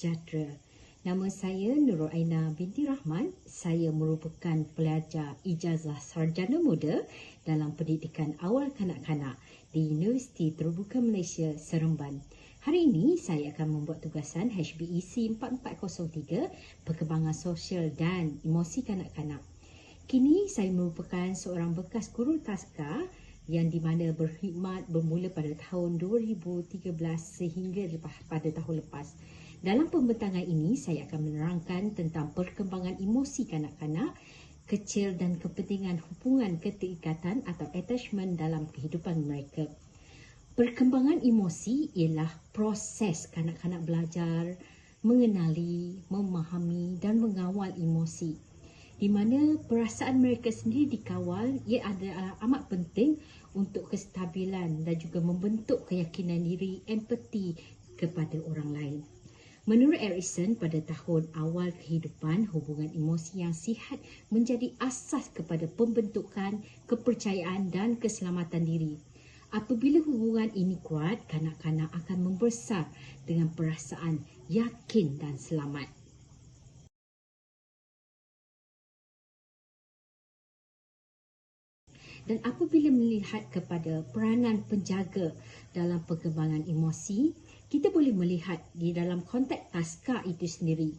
sejahtera. Nama saya Nurul Aina binti Rahman. Saya merupakan pelajar ijazah sarjana muda dalam pendidikan awal kanak-kanak di Universiti Terbuka Malaysia Seremban. Hari ini saya akan membuat tugasan HBEC 4403 Perkembangan Sosial dan Emosi Kanak-kanak. Kini saya merupakan seorang bekas guru taska yang di mana berkhidmat bermula pada tahun 2013 sehingga pada tahun lepas. Dalam pembentangan ini, saya akan menerangkan tentang perkembangan emosi kanak-kanak, kecil dan kepentingan hubungan keterikatan atau attachment dalam kehidupan mereka. Perkembangan emosi ialah proses kanak-kanak belajar, mengenali, memahami dan mengawal emosi di mana perasaan mereka sendiri dikawal ia adalah amat penting untuk kestabilan dan juga membentuk keyakinan diri empati kepada orang lain. Menurut Erikson, pada tahun awal kehidupan, hubungan emosi yang sihat menjadi asas kepada pembentukan kepercayaan dan keselamatan diri. Apabila hubungan ini kuat, kanak-kanak akan membesar dengan perasaan yakin dan selamat. dan apabila melihat kepada peranan penjaga dalam perkembangan emosi, kita boleh melihat di dalam konteks taska itu sendiri.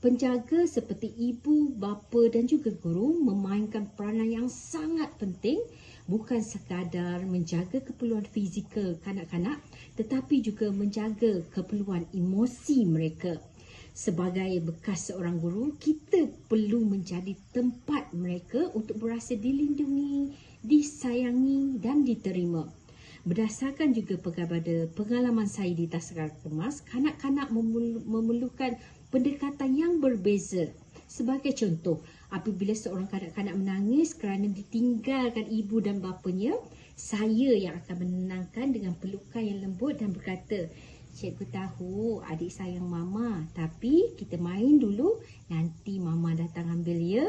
Penjaga seperti ibu, bapa dan juga guru memainkan peranan yang sangat penting bukan sekadar menjaga keperluan fizikal kanak-kanak tetapi juga menjaga keperluan emosi mereka. Sebagai bekas seorang guru, kita perlu menjadi tempat mereka untuk berasa dilindungi, disayangi dan diterima. Berdasarkan juga kepada pengalaman saya di Taskar Kemas, kanak-kanak memerlukan pendekatan yang berbeza. Sebagai contoh, apabila seorang kanak-kanak menangis kerana ditinggalkan ibu dan bapanya, saya yang akan menenangkan dengan pelukan yang lembut dan berkata, Cikgu tahu adik sayang mama, tapi kita main dulu, nanti mama datang ambil ya.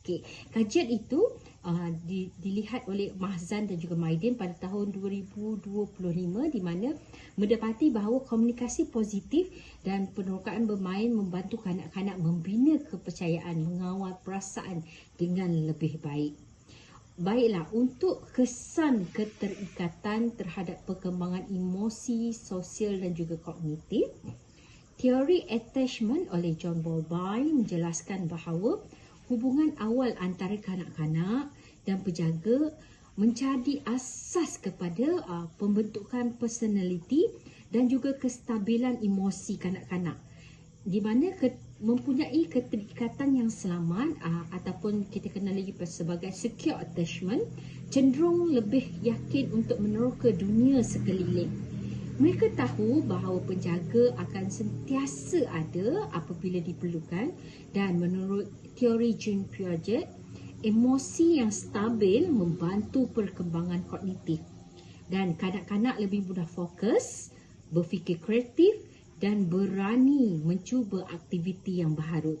Okey, kajian itu uh, di, dilihat oleh Mahzan dan juga Maidin pada tahun 2025 di mana mendapati bahawa komunikasi positif dan penerokaan bermain membantu kanak-kanak membina kepercayaan mengawal perasaan dengan lebih baik. Baiklah, untuk kesan keterikatan terhadap perkembangan emosi, sosial dan juga kognitif, teori attachment oleh John Bowlby menjelaskan bahawa hubungan awal antara kanak-kanak dan penjaga menjadi asas kepada uh, pembentukan personality dan juga kestabilan emosi kanak-kanak. Di mana ke, mempunyai keterikatan yang selamat uh, ataupun kita kenal lagi sebagai secure attachment cenderung lebih yakin untuk meneroka dunia sekeliling. Mereka tahu bahawa penjaga akan sentiasa ada apabila diperlukan dan menurut teori Jean Piaget, emosi yang stabil membantu perkembangan kognitif dan kanak-kanak lebih mudah fokus, berfikir kreatif dan berani mencuba aktiviti yang baharu.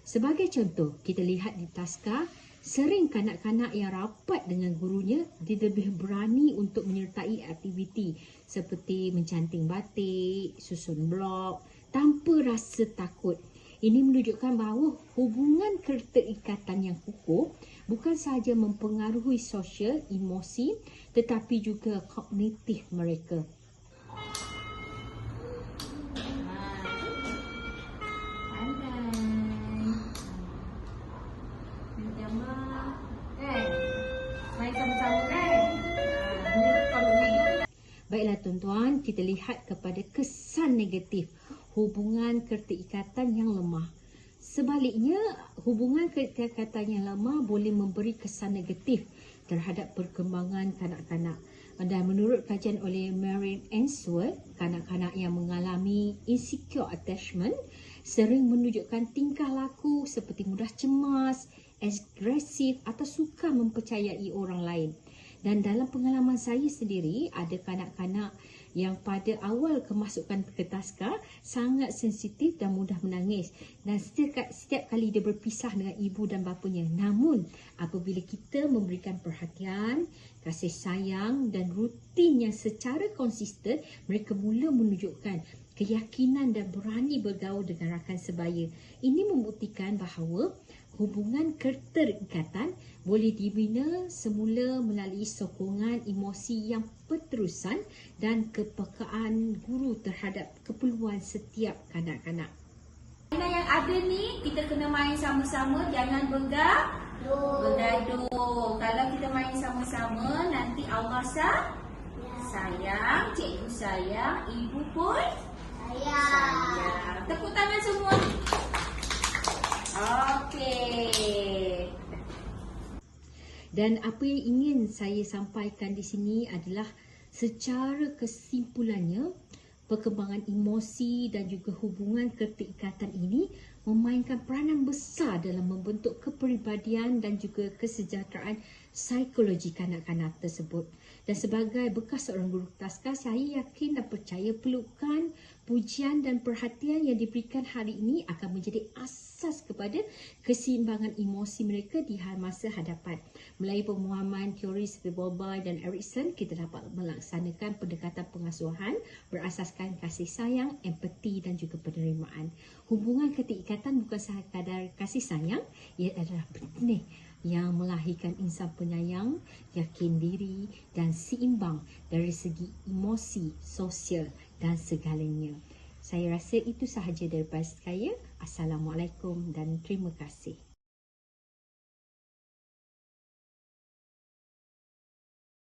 Sebagai contoh, kita lihat di taska Sering kanak-kanak yang rapat dengan gurunya dia lebih berani untuk menyertai aktiviti seperti mencanting batik, susun blok tanpa rasa takut. Ini menunjukkan bahawa hubungan keterikatan yang kukuh bukan sahaja mempengaruhi sosial, emosi tetapi juga kognitif mereka. Baiklah tuan-tuan, kita lihat kepada kesan negatif hubungan keterikatan yang lemah. Sebaliknya, hubungan keterikatan yang lemah boleh memberi kesan negatif terhadap perkembangan kanak-kanak. Dan menurut kajian oleh Marian Ainsworth, kanak-kanak yang mengalami insecure attachment sering menunjukkan tingkah laku seperti mudah cemas, agresif atau suka mempercayai orang lain. Dan dalam pengalaman saya sendiri, ada kanak-kanak yang pada awal kemasukan ke taska sangat sensitif dan mudah menangis. Dan setiap, setiap kali dia berpisah dengan ibu dan bapanya. Namun, apabila kita memberikan perhatian, kasih sayang dan rutin yang secara konsisten, mereka mula menunjukkan keyakinan dan berani bergaul dengan rakan sebaya. Ini membuktikan bahawa hubungan keterikatan boleh dibina semula melalui sokongan emosi yang berterusan dan kepekaan guru terhadap keperluan setiap kanak-kanak. Mainan yang ada ni kita kena main sama-sama jangan bergaduh. Bergaduh. Kalau kita main sama-sama nanti Allah sah sayang, cikgu sayang, ibu pun sayang. Tepuk tangan semua. Okey. Dan apa yang ingin saya sampaikan di sini adalah secara kesimpulannya perkembangan emosi dan juga hubungan keterikatan ini memainkan peranan besar dalam membentuk kepribadian dan juga kesejahteraan psikologi kanak-kanak tersebut. Dan sebagai bekas seorang guru taska, saya yakin dan percaya pelukan, pujian dan perhatian yang diberikan hari ini akan menjadi asas kepada keseimbangan emosi mereka di masa hadapan. Melalui pemahaman teori seperti Bowlby dan Erikson, kita dapat melaksanakan pendekatan pengasuhan berasaskan kasih sayang, empati dan juga penerimaan. Hubungan ketikatan bukan sekadar kasih sayang, ia adalah benih yang melahirkan insan penyayang, yakin diri dan seimbang dari segi emosi, sosial dan segalanya. Saya rasa itu sahaja daripada saya. Assalamualaikum dan terima kasih.